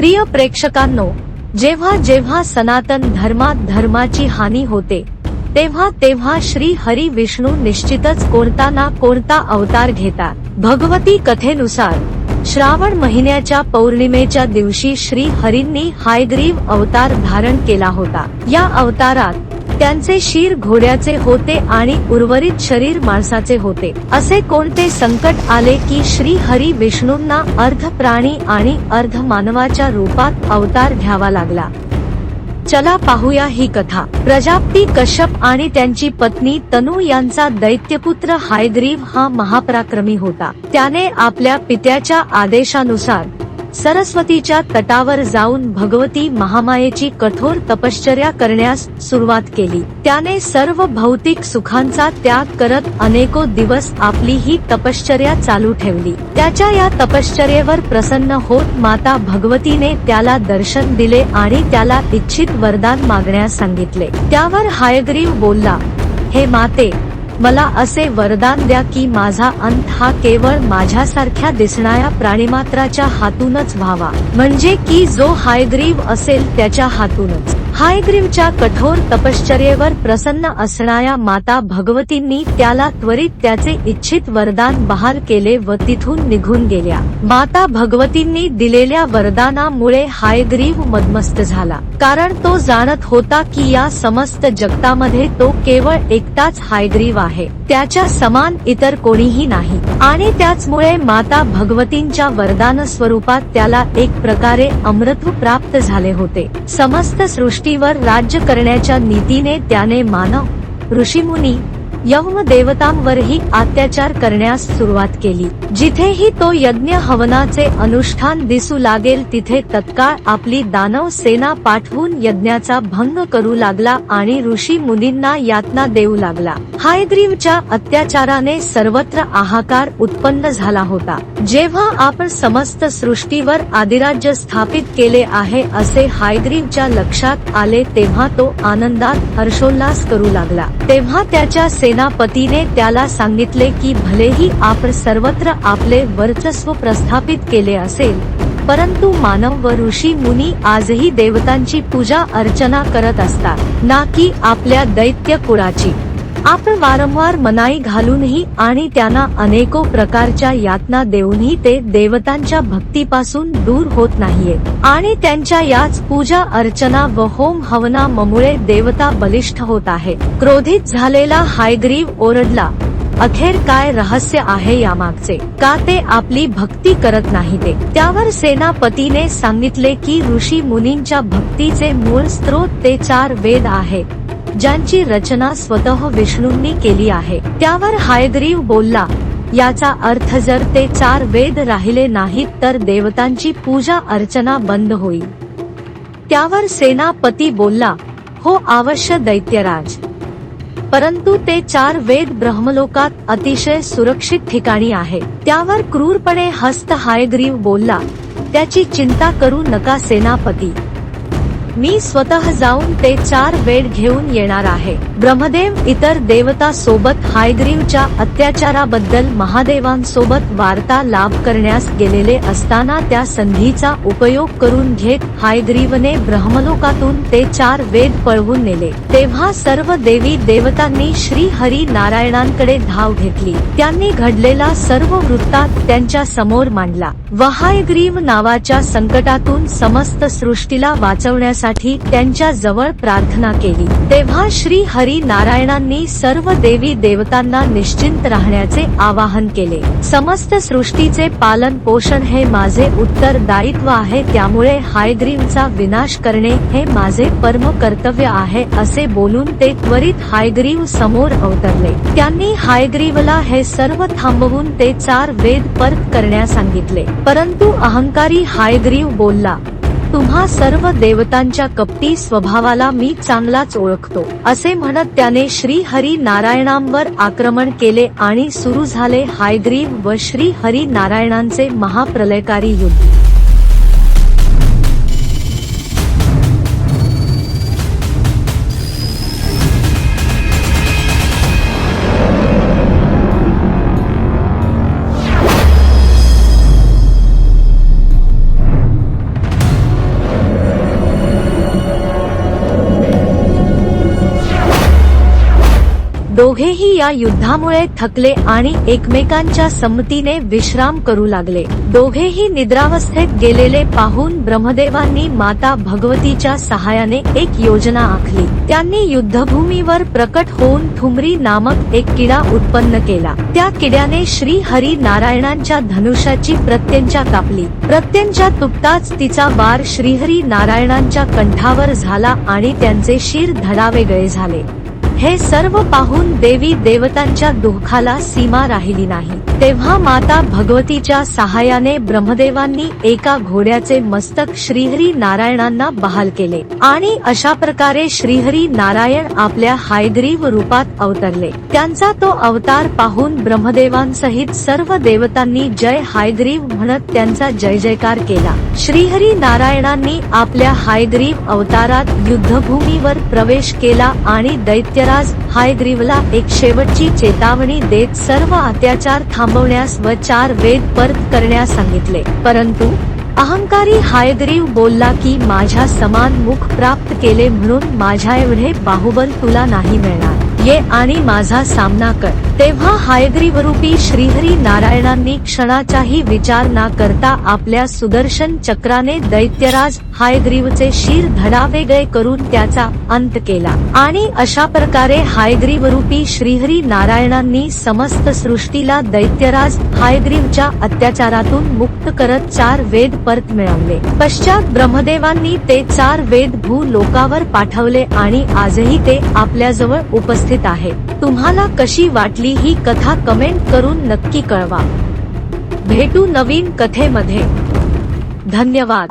प्रिय प्रेक्षकांनो जेव्हा जेव्हा सनातन धर्मात धर्माची हानी होते तेव्हा तेव्हा श्री हरी विष्णू निश्चितच कोणता ना कोणता अवतार घेतात. भगवती कथेनुसार श्रावण महिन्याच्या पौर्णिमेच्या दिवशी श्री हरींनी हायग्रीव अवतार धारण केला होता. या अवतारात त्यांचे शिर घोड्याचे होते आणि उर्वरित शरीर माणसाचे होते. असे कोणते संकट आले की श्री हरी विष्णूंना अर्ध प्राणी आणि अर्ध मानवाच्या रूपात अवतार घ्यावा लागला? चला पाहूया ही कथा. प्रजापती कश्यप आणि त्यांची पत्नी तनू यांचा दैत्यपुत्र हायग्रीव हा महापराक्रमी होता. त्याने आपल्या पित्याच्या आदेशानुसार सरस्वतीच्या तटावर जाऊन भगवती महामायेची कठोर तपश्चर्या करण्यास सुरुवात केली. त्याने सर्व भौतिक सुखांचा त्याग करत अनेको दिवस आपली ही तपश्चर्या चालू ठेवली. त्याच्या या तपश्चर्येवर प्रसन्न होत माता भगवतीने त्याला दर्शन दिले आणि त्याला इच्छित वरदान मागण्यास सांगितले. त्यावर हायग्रीव बोलला हे माते मला असे वरदान द्या की माझा अंत हा केवळ माझ्यासारख्या दिसणाऱ्या प्राणीमात्राच्या हातूनच व्हावा. म्हणजे की जो हायग्रीव असेल त्याच्या हातूनच. हायग्रीवच्या कठोर तपश्चर्येवर प्रसन्न असणाऱ्या माता भगवतींनी त्याला त्वरित त्याचे इच्छित वरदान बहाल केले व तिथून निघून गेल्या. माता भगवतींनी दिलेल्या वरदानामुळे हायग्रीव मदमस्त झाला. कारण तो जाणत होता की या समस्त जगतामध्ये तो केवळ एकटाच हायग्रीव आहे. त्याच्या समान इतर कोणीही नाही. आणि त्याचमुळे माता भगवतींच्या वरदान स्वरूपात त्याला एक प्रकारे अमृत्व प्राप्त झाले होते. समस्त सृष्टी पृथ्वीवर राज्य करण्याच्या नीतीने त्याने मानव ऋषीमुनी यम देवतांवरही अत्याचार करण्यास सुरुवात केली. जिथेही तो यज्ञ हवनाचे अनुष्ठान दिसू लागेल तिथे तत्काळ आपली दानव सेना पाठवून यज्ञाचा भंग करू लागला आणि ऋषी मुनींना यातना देऊ लागला. हायग्रीवच्या अत्याचाराने सर्वत्र आहाकार उत्पन्न झाला होता. जेव्हा आपण समस्त सृष्टीवर आदिराज्य स्थापित केले आहे असे हायग्रीवच्या लक्षात आले तेव्हा तो आनंदात हर्षोल्लास करू लागला. तेव्हा त्याच्या सेनापतीने त्याला सांगितले की भलेही आपण सर्वत्र आपले वर्चस्व प्रस्थापित केले असेल परंतु मानव व ऋषी मुनी आजही देवतांची पूजा अर्चना करत असतात ना की आपल्या दैत्य कुळाची आपण वारंवार मनाई घालूनही आणि त्यांना अनेको प्रकारच्या यातना देऊनही ते देवतांच्या भक्तीपासून दूर होत नाहीये. आणि त्यांच्या याच पूजा अर्चना व होम हवनामुळे देवता बलिष्ठ होत आहे. क्रोधित झालेला हायग्रीव ओरडला अखेर काय रहस्य आहे यामागचे? का ते आपली भक्ती करत नाही ते? त्यावर सेनापतीने सांगितले की ऋषी मुनींच्या भक्तीचे मूळ स्त्रोत ते चार वेद आहेत ज्यांची रचना स्वतः विष्णूंनी केली आहे. त्यावर हायग्रीव बोलला याचा अर्थ जर ते चार वेद राहिले नाहीत तर देवतांची पूजा अर्चना बंद होईल. त्यावर सेनापती बोलला हो अवश्य दैत्यराज. परंतु ते चार वेद ब्रह्मलोकात अतिशय सुरक्षित ठिकाणी आहे. त्यावर क्रूरपणे हस्त हायग्रीव बोलला त्याची चिंता करू नका सेनापती. मी स्वतः जाऊन ते चार वेड घेऊन येणार आहे. ब्रह्मदेव इतर देवता सोबत हायग्रीवच्या अत्याचाराबद्दल महादेवांसोबत वार्ता लाभ करण्यास गेलेले असताना त्या संधीचा उपयोग करून घेत हायग्रीवने ब्रह्मलोकातून ते चार वेद पळवून नेले. तेव्हा सर्व देवी देवतांनी श्री हरी नारायणांकडे धाव घेतली. त्यांनी घडलेला सर्व वृत्तात त्यांच्यासमोर मांडला. वहायग्रीव नावाच्या संकटातून समस्त सृष्टीला वाचवण्यास करण्यासाठी त्यांच्या जवळ प्रार्थना केली. तेव्हा श्री हरी नारायणांनी सर्व देवी देवतांना निश्चिंत राहण्याचे आवाहन केले. समस्त सृष्टीचे पालन पोषण हे माझे उत्तरदायित्व आहे त्यामुळे हायग्रीवचा विनाश करणे हे माझे परम कर्तव्य आहे असे बोलून ते त्वरित हायग्रीव समोर अवतरले. त्यांनी हायग्रीवला हे सर्व थांबवून ते चार वेद परत करण्यास सांगितले. परंतु अहंकारी हायग्रीव बोलला तुम्हा सर्व देवतांच्या कपटी स्वभावाला मी चांगलाच ओळखतो. असे म्हणत त्याने श्री हरी नारायणांवर आक्रमण केले आणि सुरू झाले हायग्रीव व श्री हरी नारायणांचे महाप्रलयकारी युद्ध. दोघेही या युद्धामुळे थकले आणि एकमेकांच्या संमतीने विश्राम करू लागले. दोघेही निद्रावस्थेत गेलेले पाहून ब्रह्मदेवांनी माता भगवतीच्या सहाय्याने एक योजना आखली. त्यांनी युद्धभूमीवर प्रकट होऊन ठुमरी नामक एक किडा उत्पन्न केला. त्या किड्याने श्री हरी नारायणांच्या धनुष्याची प्रत्यंचा कापली. प्रत्यंचा तुटताच तिचा वार श्रीहरी नारायणांच्या कंठावर झाला आणि त्यांचे शिर धडावेगळे झाले. हे सर्व पाहून देवी देवतांच्या दुःखाला सीमा राहिली नाही. तेव्हा माता भगवतीच्या सहाय्याने ब्रह्मदेवांनी एका घोड्याचे मस्तक श्रीहरी नारायणांना बहाल केले आणि अशा प्रकारे श्रीहरी नारायण आपल्या हायग्रीव रूपात अवतरले. त्यांचा तो अवतार पाहून ब्रह्मदेवांसहित सर्व देवतांनी जय हायग्रीव म्हणत त्यांचा जय जयकार केला. श्रीहरी नारायणांनी आपल्या हायग्रीव अवतारात युद्धभूमीवर प्रवेश केला आणि दैत्यराज हायग्रीवला एक शेवटची चेतावणी देत सर्व अत्याचार थांबवण्यास व चार वेद परत करण्यास सांगितले. परंतु अहंकारी हायग्रीव बोलला की माझ्या समान मुख प्राप्त केले म्हणून माझ्या एवढे बाहुबल तुला नाही मिळणार. ये आणि माझा सामना कर. तेव्हा हायग्रीव रूपी श्रीहरी नारायणांनी क्षणाचाही विचार न करता आपल्या सुदर्शन चक्राने दैत्यराज हायग्रीवचे शिर धडावेगळे करून त्याचा अंत केला. आणि अशा प्रकारे हायग्रीव रूपी श्रीहरी नारायणांनी समस्त सृष्टीला दैत्यराज हायग्रीवच्या अत्याचारातून मुक्त करत चार वेद परत मिळवले. पश्चात ब्रह्मदेवांनी ते चार वेद भू लोकावर पाठवले आणि आजही ते आपल्याजवळ उपस्थित आहेत तुम्हाला कशी वाटली ही कथा कमेंट करून नक्की कळवा. भेटू नवीन कथेमध्ये. धन्यवाद.